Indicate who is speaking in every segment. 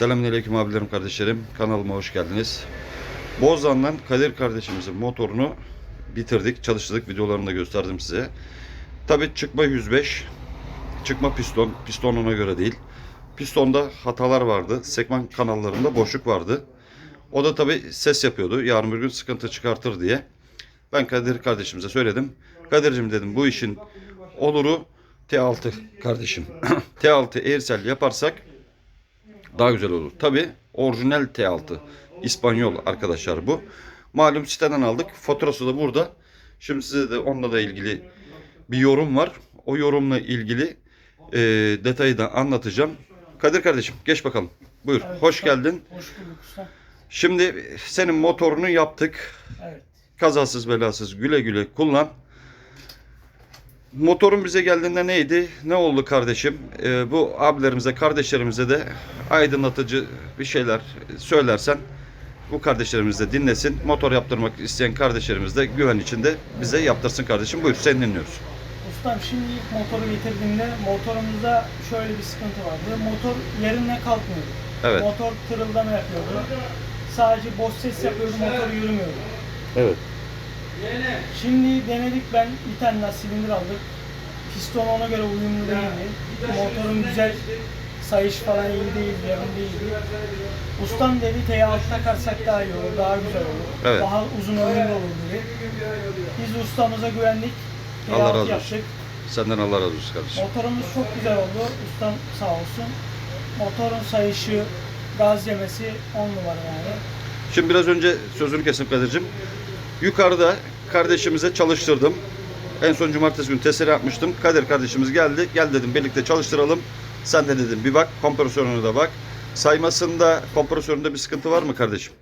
Speaker 1: Selamünaleyküm abilerim kardeşlerim. Kanalıma hoş geldiniz. Bozan'dan Kadir kardeşimizin motorunu bitirdik, çalıştırdık. Videolarını da gösterdim size. Tabi çıkma 105, çıkma piston. Piston ona göre değil. Pistonda hatalar vardı. Sekman kanallarında boşluk vardı. O da tabi ses yapıyordu. Yarın bir gün sıkıntı çıkartır diye. Ben Kadir kardeşimize söyledim. Kadir'cim dedim bu işin oluru T6 kardeşim. T6 Airsel yaparsak daha güzel olur. Tabi orijinal T6 İspanyol arkadaşlar bu. Malum siteden aldık. Faturası da burada. Şimdi size de onunla da ilgili bir yorum var. O yorumla ilgili e, detayı da anlatacağım. Kadir kardeşim geç bakalım. Buyur.
Speaker 2: Evet,
Speaker 1: Hoş
Speaker 2: usta.
Speaker 1: geldin.
Speaker 2: Hoş bulduk usta.
Speaker 1: Şimdi senin motorunu yaptık.
Speaker 2: Evet.
Speaker 1: Kazasız belasız güle güle kullan. Motorun bize geldiğinde neydi? Ne oldu kardeşim? Ee, bu abilerimize, kardeşlerimize de aydınlatıcı bir şeyler söylersen bu kardeşlerimiz de dinlesin. Motor yaptırmak isteyen kardeşlerimiz de güven içinde bize yaptırsın kardeşim. Buyur seni dinliyoruz.
Speaker 2: Ustam şimdi ilk motoru getirdiğimde motorumuzda şöyle bir sıkıntı vardı. Motor yerinden kalkmıyordu.
Speaker 1: Evet.
Speaker 2: Motor tırıldama yapıyordu. Sadece boş ses yapıyordu, motor yürümüyordu.
Speaker 1: Evet.
Speaker 2: Şimdi denedik ben bir tane daha silindir aldık. Piston ona göre uyumlu değildi. Motorun güzel sayış falan iyi değildi, yarım değildi. Ustam dedi T6 takarsak daha iyi olur, daha güzel olur.
Speaker 1: Evet.
Speaker 2: Daha uzun ömürlü olur dedi. Biz ustamıza güvendik. T6
Speaker 1: Allah razı olsun.
Speaker 2: yaptık.
Speaker 1: Senden Allah razı olsun kardeşim.
Speaker 2: Motorumuz çok güzel oldu. Ustam sağ olsun. Motorun sayışı, gaz yemesi 10 numara yani.
Speaker 1: Şimdi biraz önce sözünü kesim Kadir'cim. Yukarıda kardeşimize çalıştırdım. En son cumartesi günü testere yapmıştım. Kadir kardeşimiz geldi. Gel dedim birlikte çalıştıralım. Sen de dedim bir bak kompresörüne de bak. Saymasında kompresöründe bir sıkıntı var mı kardeşim?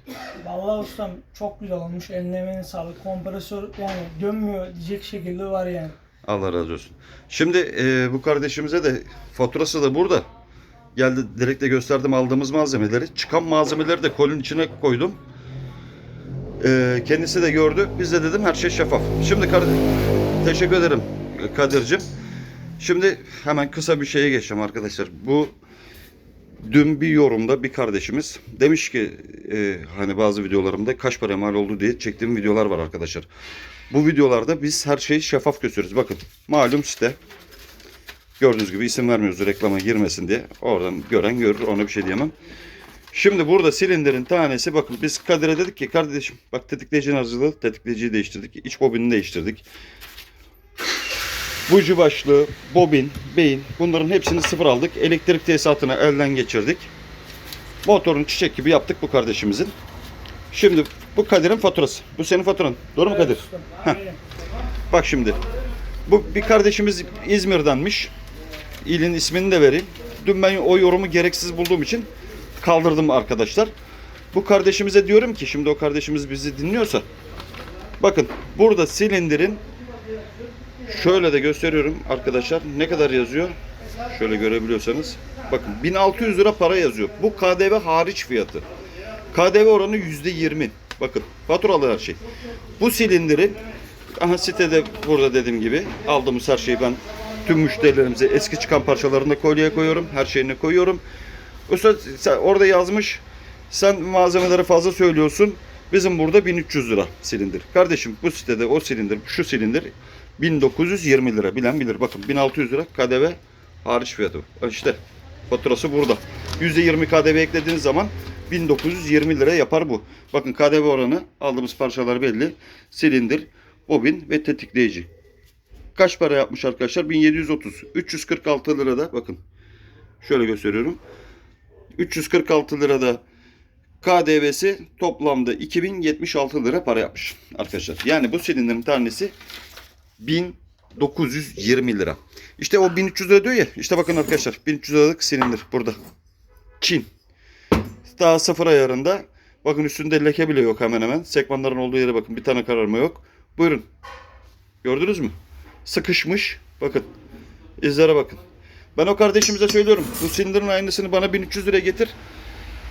Speaker 2: Vallahi ustam çok güzel olmuş. Eline emeğine sağlık. Kompresör yani dönmüyor diyecek şekilde var yani.
Speaker 1: Allah razı olsun. Şimdi e, bu kardeşimize de faturası da burada. Geldi direkt de gösterdim aldığımız malzemeleri. Çıkan malzemeleri de kolun içine koydum. E, kendisi de gördü. Biz de dedim her şey şeffaf. Şimdi kar- teşekkür ederim Kadir'cim. Şimdi hemen kısa bir şeye geçeceğim arkadaşlar. Bu dün bir yorumda bir kardeşimiz demiş ki e, hani bazı videolarımda kaç para mal oldu diye çektiğim videolar var arkadaşlar. Bu videolarda biz her şeyi şeffaf gösteriyoruz. Bakın malum site. Gördüğünüz gibi isim vermiyoruz reklama girmesin diye. Oradan gören görür ona bir şey diyemem. Şimdi burada silindirin tanesi bakın biz Kadir'e dedik ki kardeşim bak tetikleyicinin hazırlığı tetikleyiciyi değiştirdik. iç bobini değiştirdik. Buji başlığı, bobin, beyin bunların hepsini sıfır aldık. Elektrik tesisatını elden geçirdik. Motorun çiçek gibi yaptık bu kardeşimizin. Şimdi bu Kadir'in faturası. Bu senin faturan. Doğru mu Kadir?
Speaker 2: Aynen.
Speaker 1: Bak şimdi. Bu bir kardeşimiz İzmir'denmiş. İlin ismini de vereyim. Dün ben o yorumu gereksiz bulduğum için kaldırdım arkadaşlar. Bu kardeşimize diyorum ki şimdi o kardeşimiz bizi dinliyorsa bakın burada silindirin şöyle de gösteriyorum arkadaşlar ne kadar yazıyor şöyle görebiliyorsanız bakın 1600 lira para yazıyor bu KDV hariç fiyatı KDV oranı %20 bakın faturalı her şey bu silindiri Aha sitede burada dediğim gibi aldığımız her şeyi ben tüm müşterilerimize eski çıkan parçalarını kolyeye koyuyorum. Her şeyini koyuyorum. Usta sen orada yazmış sen malzemeleri fazla söylüyorsun. Bizim burada 1300 lira silindir. Kardeşim bu sitede o silindir, şu silindir 1920 lira. Bilen bilir. Bakın 1600 lira KDV hariç fiyatı. İşte faturası burada. %20 KDV eklediğiniz zaman 1920 lira yapar bu. Bakın KDV oranı aldığımız parçalar belli. Silindir, bobin ve tetikleyici. Kaç para yapmış arkadaşlar? 1730. 346 lirada bakın. Şöyle gösteriyorum. 346 lirada KDV'si toplamda 2076 lira para yapmış arkadaşlar. Yani bu silindirin tanesi 1920 lira. İşte o 1300 lira diyor ya. İşte bakın arkadaşlar 1300 liralık silindir burada. Çin. Daha sıfır ayarında. Bakın üstünde leke bile yok hemen hemen. Sekmanların olduğu yere bakın. Bir tane kararma yok. Buyurun. Gördünüz mü? Sıkışmış. Bakın. İzlere bakın. Ben o kardeşimize söylüyorum. Bu silindirin aynısını bana 1300 liraya getir.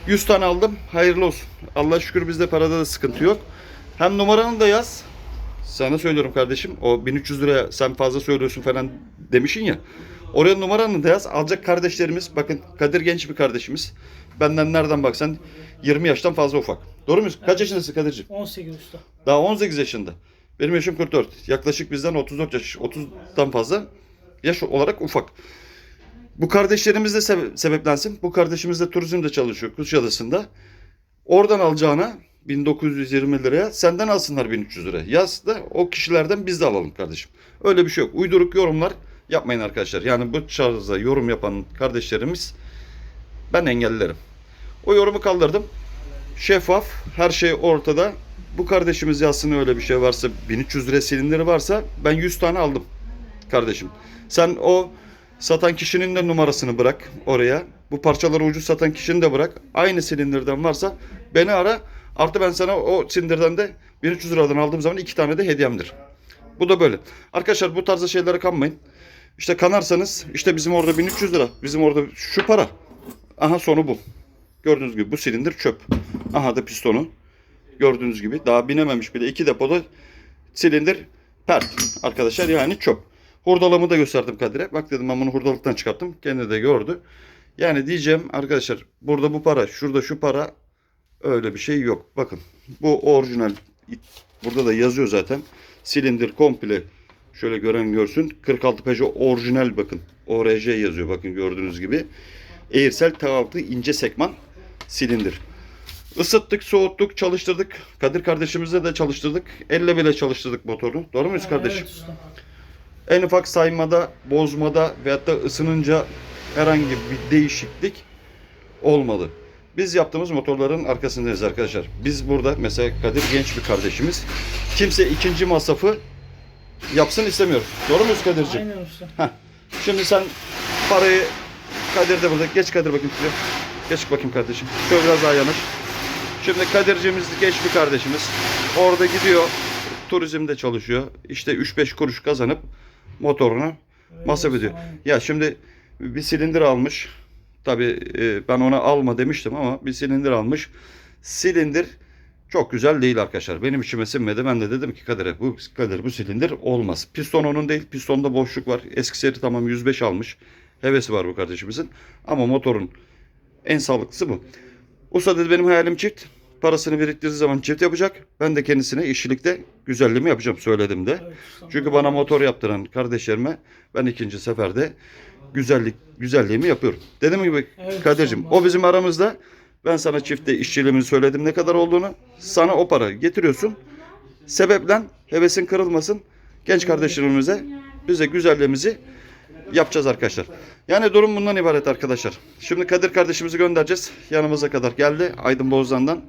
Speaker 1: 100 tane aldım. Hayırlı olsun. Allah şükür bizde parada da sıkıntı yok. Hem numaranı da yaz. Sana söylüyorum kardeşim. O 1300 liraya sen fazla söylüyorsun falan demişin ya. Oraya numaranı da yaz. Alacak kardeşlerimiz bakın Kadir genç bir kardeşimiz. Benden nereden baksan 20 yaştan fazla ufak. Doğru muyuz? Kaç yaşındasın Kadir'ciğim?
Speaker 2: 18 usta.
Speaker 1: Daha 18 yaşında. Benim yaşım 44. Yaklaşık bizden 34 yaş, 30'dan fazla yaş olarak ufak. Bu kardeşlerimiz de sebe- sebeplensin. Bu kardeşimiz de turizmde çalışıyor Kuşadası'nda. Oradan alacağına 1920 liraya senden alsınlar 1300 liraya. Yaz da o kişilerden biz de alalım kardeşim. Öyle bir şey yok. Uyduruk yorumlar yapmayın arkadaşlar. Yani bu tarzda yorum yapan kardeşlerimiz ben engellerim. O yorumu kaldırdım. Şeffaf, her şey ortada. Bu kardeşimiz yazsın öyle bir şey varsa, 1300 lira silindir varsa ben 100 tane aldım kardeşim. Sen o satan kişinin de numarasını bırak oraya. Bu parçaları ucuz satan kişinin de bırak. Aynı silindirden varsa beni ara. Artı ben sana o silindirden de 1300 liradan aldığım zaman iki tane de hediyemdir. Bu da böyle. Arkadaşlar bu tarzda şeylere kanmayın. İşte kanarsanız işte bizim orada 1300 lira. Bizim orada şu para. Aha sonu bu. Gördüğünüz gibi bu silindir çöp. Aha da pistonu. Gördüğünüz gibi daha binememiş bile. iki depoda silindir pert arkadaşlar yani çöp. Hurdalığımı da gösterdim Kadir'e. Bak dedim ben bunu hurdalıktan çıkarttım. Kendi de gördü. Yani diyeceğim arkadaşlar burada bu para, şurada şu para öyle bir şey yok. Bakın bu orijinal. Burada da yazıyor zaten. Silindir komple şöyle gören görsün. 46 Peugeot orijinal bakın. ORJ yazıyor bakın gördüğünüz gibi. Airsel T6 ince sekman silindir. Isıttık, soğuttuk, çalıştırdık. Kadir kardeşimizle de çalıştırdık. Elle bile çalıştırdık motoru. Doğru muyuz kardeşim?
Speaker 2: Evet.
Speaker 1: En ufak saymada, bozmada veyahut da ısınınca herhangi bir değişiklik olmadı. Biz yaptığımız motorların arkasındayız arkadaşlar. Biz burada mesela Kadir genç bir kardeşimiz. Kimse ikinci masrafı yapsın istemiyor. Doğru muyuz Kadir'ciğim?
Speaker 2: Aynen usta.
Speaker 1: Heh. Şimdi sen parayı Kadir de burada. Geç Kadir bakayım şuraya. Geç bakayım kardeşim. Şöyle biraz daha yanaş. Şimdi Kadir'cimiz genç bir kardeşimiz. Orada gidiyor. Turizmde çalışıyor. İşte 3-5 kuruş kazanıp motorunu masraf ediyor. Ya şimdi bir silindir almış. Tabii e, ben ona alma demiştim ama bir silindir almış. Silindir çok güzel değil arkadaşlar. Benim içime sinmedi. Ben de dedim ki Kadir'e bu Kadir bu silindir olmaz. Piston onun değil. Pistonda boşluk var. Eski seri tamam 105 almış. Hevesi var bu kardeşimizin. Ama motorun en sağlıklısı bu. Usta dedi benim hayalim çift. Parasını biriktirdiği zaman çift yapacak. Ben de kendisine işçilikte güzelliğimi yapacağım söyledim de.
Speaker 2: Evet.
Speaker 1: Çünkü bana motor yaptıran kardeşlerime ben ikinci seferde güzellik güzelliğimi yapıyorum. Dediğim gibi
Speaker 2: Evet,
Speaker 1: Kadir'cim
Speaker 2: tamam.
Speaker 1: o bizim aramızda. Ben sana çifte işçiliğimi söyledim ne kadar olduğunu. Sana o para getiriyorsun. Sebeplen hevesin kırılmasın. Genç kardeşlerimize bize güzelliğimizi yapacağız arkadaşlar. Yani durum bundan ibaret arkadaşlar. Şimdi Kadir kardeşimizi göndereceğiz. Yanımıza kadar geldi. Aydın Bozdan'dan.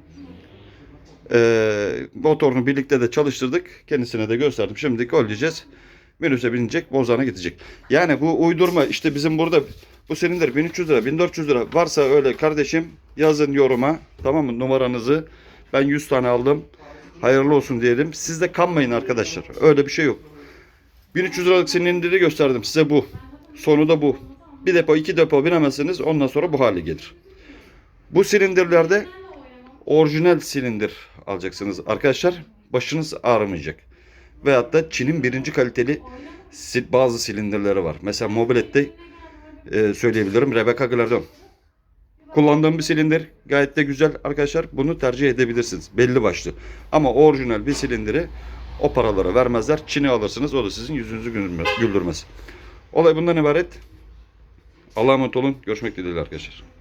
Speaker 1: Ee, motorunu birlikte de çalıştırdık. Kendisine de gösterdim. Şimdi golleyeceğiz. Minibüse binecek, Bozan'a gidecek. Yani bu uydurma işte bizim burada bu silindir 1300 lira, 1400 lira varsa öyle kardeşim yazın yoruma. Tamam mı? Numaranızı. Ben 100 tane aldım. Hayırlı olsun diyelim. Siz de kanmayın arkadaşlar. Öyle bir şey yok. 1300 liralık silindiri gösterdim size bu. Sonu da bu. Bir depo iki depo binemezsiniz ondan sonra bu hale gelir. Bu silindirlerde orijinal silindir alacaksınız arkadaşlar. Başınız ağrımayacak. Veyahut da Çin'in birinci kaliteli bazı silindirleri var. Mesela mobilette e, söyleyebilirim Rebecca Glardon. Kullandığım bir silindir gayet de güzel arkadaşlar. Bunu tercih edebilirsiniz. Belli başlı. Ama orijinal bir silindiri o paralara vermezler. Çin'i alırsınız o da sizin yüzünüzü güldürmez. Olay bundan ibaret. Allah'a emanet olun. Görüşmek dileğiyle arkadaşlar.